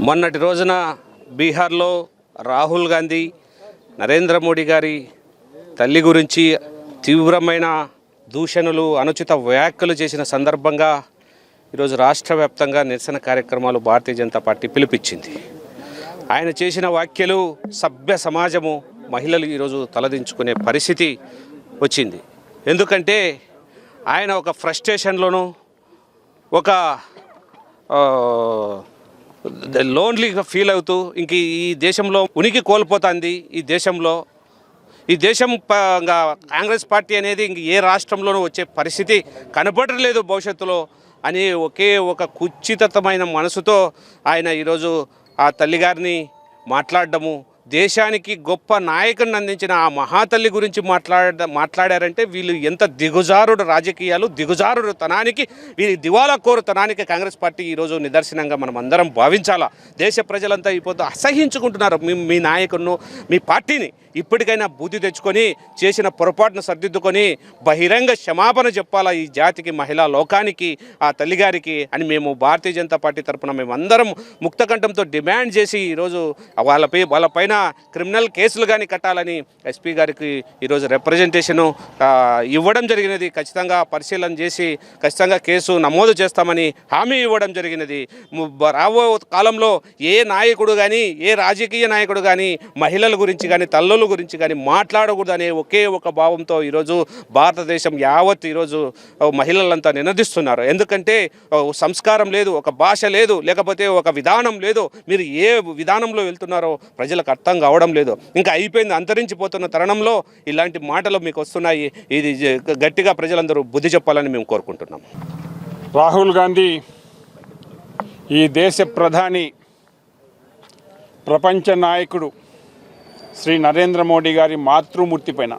మొన్నటి రోజున బీహార్లో రాహుల్ గాంధీ నరేంద్ర మోడీ గారి తల్లి గురించి తీవ్రమైన దూషణలు అనుచిత వ్యాఖ్యలు చేసిన సందర్భంగా ఈరోజు రాష్ట్ర వ్యాప్తంగా నిరసన కార్యక్రమాలు భారతీయ జనతా పార్టీ పిలిపించింది. ఆయన చేసిన వ్యాఖ్యలు సభ్య సమాజము మహిళలు ఈరోజు తలదించుకునే పరిస్థితి వచ్చింది. ఎందుకంటే ఆయన ఒక ఫ్రస్ట్రేషన్లోనూ ఒక లోన్లీగా ఫీల్ అవుతూ ఇంక ఈ దేశంలో ఉనికి కోల్పోతుంది ఈ దేశంలో. ఈ దేశం ప- ఇంకా కాంగ్రెస్ పార్టీ అనేది ఇంక ఏ రాష్ట్రంలోనూ వచ్చే పరిస్థితి కనబడలేదు భవిష్యత్తులో అని ఒకే ఒక కుచితమైన మనసుతో ఆయన ఈరోజు ఆ తల్లిగారిని మాట్లాడడము. దేశానికి గొప్ప నాయకుడిని అందించిన ఆ మహాతల్లి గురించి మాట్లాడ మాట్లాడారంటే వీళ్ళు ఎంత దిగుజారుడు రాజకీయాలు దిగుజారుడు తనానికి వీరి దివాలా కోరు తనానికి కాంగ్రెస్ పార్టీ ఈరోజు నిదర్శనంగా మనం అందరం భావించాలా? దేశ ప్రజలంతా ఇప్పుడు అసహించుకుంటున్నారు. మీ మీ నాయకులను మీ పార్టీని ఇప్పటికైనా బుద్ధి తెచ్చుకొని చేసిన పొరపాటును సర్దిద్దుకొని బహిరంగ క్షమాపణ చెప్పాలా ఈ జాతికి మహిళా లోకానికి ఆ తల్లిగారికి అని మేము భారతీయ జనతా పార్టీ తరపున మేమందరం ముక్తకంఠంతో డిమాండ్ చేసి ఈరోజు వాళ్ళపై వాళ్ళపైన క్రిమినల్ కేసులు కానీ కట్టాలని ఎస్పీ గారికి ఈరోజు రిప్రజెంటేషను ఇవ్వడం జరిగినది. ఖచ్చితంగా పరిశీలన చేసి ఖచ్చితంగా కేసు నమోదు చేస్తామని హామీ ఇవ్వడం జరిగినది. రాబో కాలంలో ఏ నాయకుడు కానీ ఏ రాజకీయ నాయకుడు కానీ మహిళల గురించి కానీ తల్లుల గురించి కానీ మాట్లాడకూడదనే ఒకే ఒక భావంతో ఈరోజు భారతదేశం యావత్ ఈరోజు మహిళలంతా నినదిస్తున్నారు. ఎందుకంటే సంస్కారం లేదు ఒక భాష లేదు లేకపోతే ఒక విధానం లేదు. మీరు ఏ విధానంలో వెళ్తున్నారో ప్రజలకు అర్థం కావడం లేదు. ఇంకా అయిపోయింది అంతరించిపోతున్న తరుణంలో ఇలాంటి మాటలు మీకు వస్తున్నాయి. ఇది గట్టిగా ప్రజలందరూ బుద్ధి చెప్పాలని మేము కోరుకుంటున్నాం. రాహుల్ గాంధీ ఈ దేశ ప్రధాని ప్రపంచ నాయకుడు శ్రీ నరేంద్ర మోడీ గారి మాతృమూర్తి పైన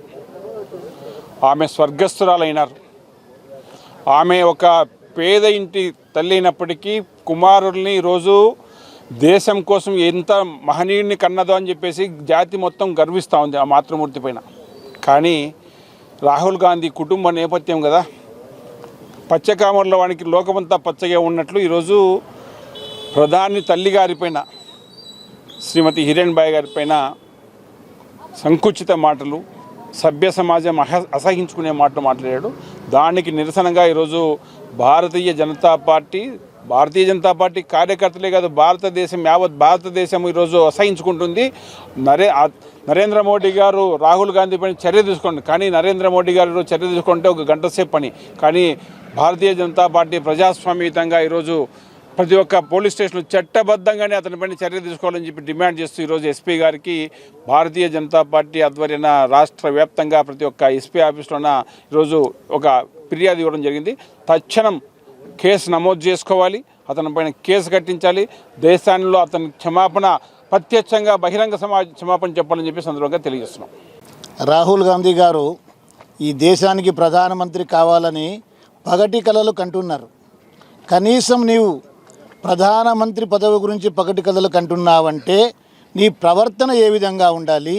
ఆమె స్వర్గస్థురాలైనారు. ఆమె ఒక పేద ఇంటి తల్లి అయినప్పటికీ కుమారుల్ని ఈరోజు దేశం కోసం ఎంత మహనీయుడిని కన్నదో అని చెప్పేసి జాతి మొత్తం గర్విస్తూ ఉంది ఆ మాతృమూర్తి పైన. కానీ రాహుల్ గాంధీ కుటుంబ నేపథ్యం కదా. పచ్చకామర్ల వానికి లోకమంతా పచ్చగా ఉన్నట్లు ఈరోజు ప్రధాని తల్లి గారిపైన శ్రీమతి హిరణ్ బాయ్ గారిపైన సంకుచిత మాటలు సభ్య సమాజం అహ అసహించుకునే మాటలు మాట్లాడాడు. దానికి నిరసనగా ఈరోజు భారతీయ జనతా పార్టీ భారతీయ జనతా పార్టీ కార్యకర్తలే కాదు భారతదేశం యావత్ భారతదేశం ఈరోజు అసహించుకుంటుంది. నరే నరేంద్ర మోడీ గారు రాహుల్ గాంధీ పైన చర్య తీసుకోండి. కానీ నరేంద్ర మోడీ గారు చర్య తీసుకుంటే ఒక గంట సేపు పని. కానీ భారతీయ జనతా పార్టీ ప్రజాస్వామ్యయుతంగా ఈరోజు ప్రతి ఒక్క పోలీస్ స్టేషన్లో చట్టబద్ధంగానే అతనిపైన చర్య తీసుకోవాలని చెప్పి డిమాండ్ చేస్తూ ఈరోజు ఎస్పీ గారికి భారతీయ జనతా పార్టీ ఆధ్వర్యాన రాష్ట్ర వ్యాప్తంగా ప్రతి ఒక్క ఎస్పీ ఆఫీస్లోన ఈరోజు ఒక ఫిర్యాదు ఇవ్వడం జరిగింది. తక్షణం కేసు నమోదు చేసుకోవాలి అతని పైన కేసు కట్టించాలి దేశాన్నిలో అతని క్షమాపణ ప్రత్యక్షంగా బహిరంగ సమాజ క్షమాపణ చెప్పాలని చెప్పి సందర్భంగా తెలియజేస్తున్నాం. రాహుల్ గాంధీ గారు ఈ దేశానికి ప్రధానమంత్రి కావాలని పగటి కళలు కంటున్నారు. కనీసం నీవు ప్రధానమంత్రి పదవి గురించి పగటి కథలు కంటున్నావంటే నీ ప్రవర్తన ఏ విధంగా ఉండాలి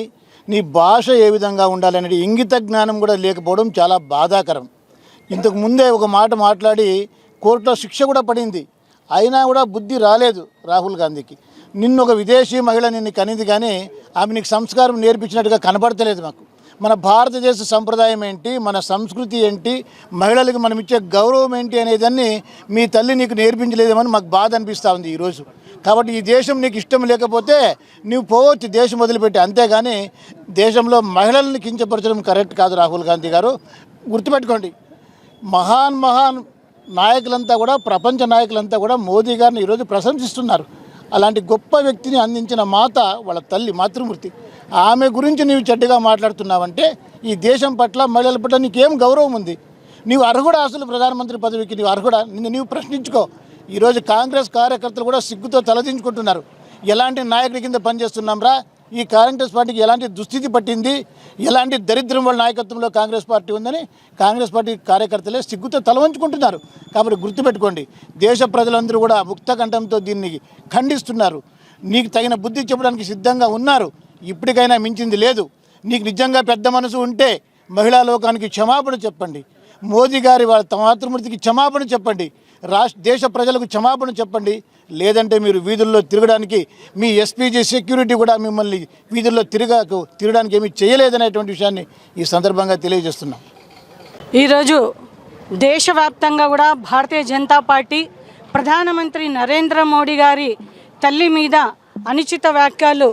నీ భాష ఏ విధంగా ఉండాలి అనేది ఇంగిత జ్ఞానం కూడా లేకపోవడం చాలా బాధాకరం. ఇంతకు ముందే ఒక మాట మాట్లాడి కోర్టులో శిక్ష కూడా పడింది. అయినా కూడా బుద్ధి రాలేదు రాహుల్ గాంధీకి. నిన్ను ఒక విదేశీ మహిళ నిన్ను కనింది కానీ ఆమె నీకు సంస్కారం నేర్పించినట్టుగా కనబడతలేదు మాకు. మన భారతదేశ సంప్రదాయం ఏంటి? మన సంస్కృతి ఏంటి? మహిళలకు మనం ఇచ్చే గౌరవం ఏంటి అనేదాన్ని మీ తల్లి నీకు నేర్పించలేదేమని మాకు బాధ అనిపిస్తూ ఉంది ఈరోజు. కాబట్టి ఈ దేశం నీకు ఇష్టం లేకపోతే నువ్వు పోవచ్చు దేశం వదిలిపెట్టి. అంతేగాని దేశంలో మహిళల్ని కించపరచడం కరెక్ట్ కాదు రాహుల్ గాంధీ గారు. గుర్తుపెట్టుకోండి. మహాన్ మహాన్ నాయకులంతా కూడా ప్రపంచ నాయకులంతా కూడా మోదీ గారిని ఈరోజు ప్రశంసిస్తున్నారు. అలాంటి గొప్ప వ్యక్తిని అందించిన మాత వాళ్ళ తల్లి మాతృమూర్తి. ఆమె గురించి నీవు చెడ్డగా మాట్లాడుతున్నావంటే ఈ దేశం పట్ల మహిళల పట్ల నీకేం గౌరవం ఉంది? నీవు అర్హుడా అసలు ప్రధానమంత్రి పదవికి? నీవు అర్హుడా? నిన్ను నీవు ప్రశ్నించుకో. ఈరోజు కాంగ్రెస్ కార్యకర్తలు కూడా సిగ్గుతో తలదించుకుంటున్నారు. ఎలాంటి నాయకుడి కింద పనిచేస్తున్నాం రా ఈ కాంగ్రెస్ పార్టీకి ఎలాంటి దుస్థితి పట్టింది? ఎలాంటి దరిద్రం వాళ్ళ నాయకత్వంలో కాంగ్రెస్ పార్టీ ఉందని కాంగ్రెస్ పార్టీ కార్యకర్తలే సిగ్గుతో తలవంచుకుంటున్నారు. కాబట్టి గుర్తుపెట్టుకోండి దేశ ప్రజలందరూ కూడా ముక్త కంఠంతో దీన్ని ఖండిస్తున్నారు. నీకు తగిన బుద్ధి చెప్పడానికి సిద్ధంగా ఉన్నారు. ఇప్పటికైనా మించింది లేదు. నీకు నిజంగా పెద్ద మనసు ఉంటే మహిళా లోకానికి క్షమాపణ చెప్పండి. మోదీ గారి వాళ్ళ మాతృమూర్తికి క్షమాపణ చెప్పండి. రాష్ట్ర దేశ ప్రజలకు క్షమాపణ చెప్పండి. లేదంటే మీరు వీధుల్లో తిరగడానికి మీ ఎస్పీజీ సెక్యూరిటీ కూడా మిమ్మల్ని వీధుల్లో తిరగకు తిరగడానికి ఏమీ చేయలేదనేటువంటి విషయాన్ని ఈ సందర్భంగా తెలియజేస్తున్నాం. ఈరోజు దేశవ్యాప్తంగా కూడా భారతీయ జనతా పార్టీ ప్రధానమంత్రి నరేంద్ర మోడీ గారి తల్లి మీద అనుచిత వ్యాఖ్యలు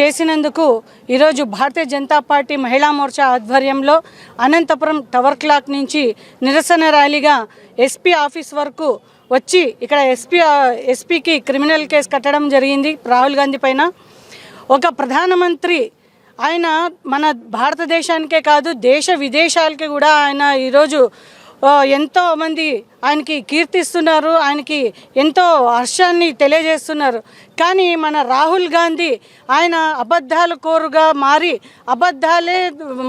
చేసినందుకు ఈరోజు భారతీయ జనతా పార్టీ మహిళా మోర్చా ఆధ్వర్యంలో అనంతపురం టవర్ క్లాక్ నుంచి నిరసన ర్యాలీగా ఎస్పీ ఆఫీస్ వరకు వచ్చి ఇక్కడ ఎస్పీ ఎస్పీకి క్రిమినల్ కేసు కట్టడం జరిగింది రాహుల్ గాంధీ పైన. ఒక ప్రధానమంత్రి ఆయన మన భారతదేశానికే కాదు దేశ విదేశాలకి కూడా ఆయన ఈరోజు ఎంతో మంది ఆయనకి కీర్తిస్తున్నారు ఆయనకి ఎంతో హర్షాన్ని తెలియజేస్తున్నారు. కానీ మన రాహుల్ గాంధీ ఆయన అబద్ధాల కోరుగా మారి అబద్ధాలే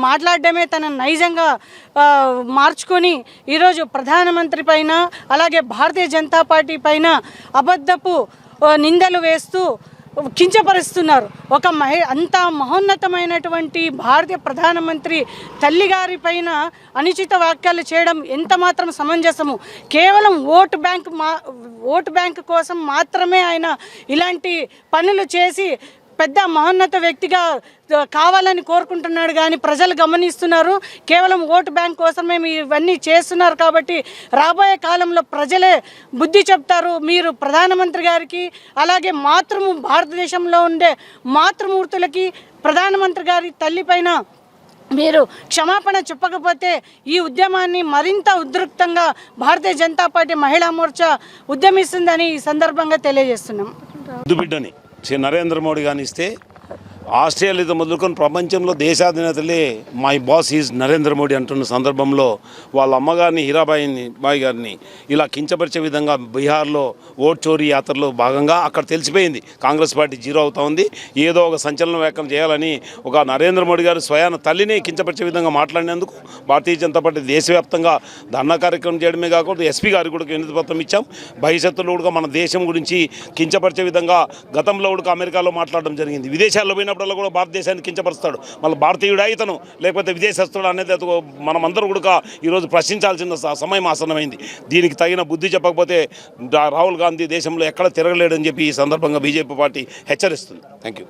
మాట్లాడడమే తన నైజంగా మార్చుకొని ఈరోజు ప్రధానమంత్రి పైన అలాగే భారతీయ జనతా పార్టీ పైన అబద్ధపు నిందలు వేస్తూ కించపరుస్తున్నారు. ఒక మహి అంత మహోన్నతమైనటువంటి భారతీయ ప్రధానమంత్రి తల్లిగారి పైన అనుచిత వ్యాఖ్యలు చేయడం ఎంత మాత్రం సమంజసము. కేవలం ఓటు బ్యాంక్ మా ఓటు బ్యాంక్ కోసం మాత్రమే ఆయన ఇలాంటి పనులు చేసి పెద్ద మహోన్నత వ్యక్తిగా కావాలని కోరుకుంటున్నాడు కానీ ప్రజలు గమనిస్తున్నారు. కేవలం ఓటు బ్యాంక్ కోసమే మీరు ఇవన్నీ చేస్తున్నారు కాబట్టి రాబోయే కాలంలో ప్రజలే బుద్ధి చెప్తారు. మీరు ప్రధానమంత్రి గారికి అలాగే మాతృము భారతదేశంలో ఉండే మాతృమూర్తులకి ప్రధానమంత్రి గారి తల్లిపైన మీరు క్షమాపణ చెప్పకపోతే ఈ ఉద్యమాన్ని మరింత ఉద్రిక్తంగా భారతీయ జనతా పార్టీ మహిళా మోర్చా ఉద్యమిస్తుందని ఈ సందర్భంగా తెలియజేస్తున్నాం. శ్రీ నరేంద్ర మోడీ కానిస్తే ఇస్తే ఆస్ట్రేలియాతో మొదలుకొని ప్రపంచంలో దేశాధినేతలే my boss is Narendra Modi అంటున్న సందర్భంలో వాళ్ళ అమ్మగారిని హీరాబాయిని బాయి గారిని ఇలా కించపరిచే విధంగా బీహార్లో ఓట్ చోరీ యాత్రలో భాగంగా అక్కడ తెలిసిపోయింది. కాంగ్రెస్ పార్టీ జీరో అవుతా ఉంది. ఏదో ఒక సంచలన వ్యక్తం చేయాలని ఒక నరేంద్ర మోడీ గారు స్వయాన తల్లిని కించపరిచే విధంగా మాట్లాడినందుకు భారతీయ జనతా పార్టీ దేశవ్యాప్తంగా ధర్నా కార్యక్రమం చేయడమే కాకుండా ఎస్పీ గారికి కూడా వినతి పత్రం ఇచ్చాం. భవిష్యత్తులో కూడా మన దేశం గురించి కించపరిచే విధంగా గతంలో కూడా అమెరికాలో మాట్లాడడం జరిగింది. విదేశాల్లో పోయినప్పుడల్లా కూడా భారతదేశాన్ని కించపరుస్తాడు. మళ్ళీ భారతీయుడా ఇతను లేకపోతే విదేశస్తుడు అనేది మనం మనమందరూ కూడా ఈరోజు ప్రశ్నించాల్సిన సమయం ఆసన్నమైంది. దీనికి తగిన బుద్ధి చెప్పకపోతే రాహుల్ గాంధీ దేశంలో ఎక్కడ తిరగలేడని చెప్పి ఈ సందర్భంగా బీజేపీ పార్టీ హెచ్చరిస్తుంది. Thank you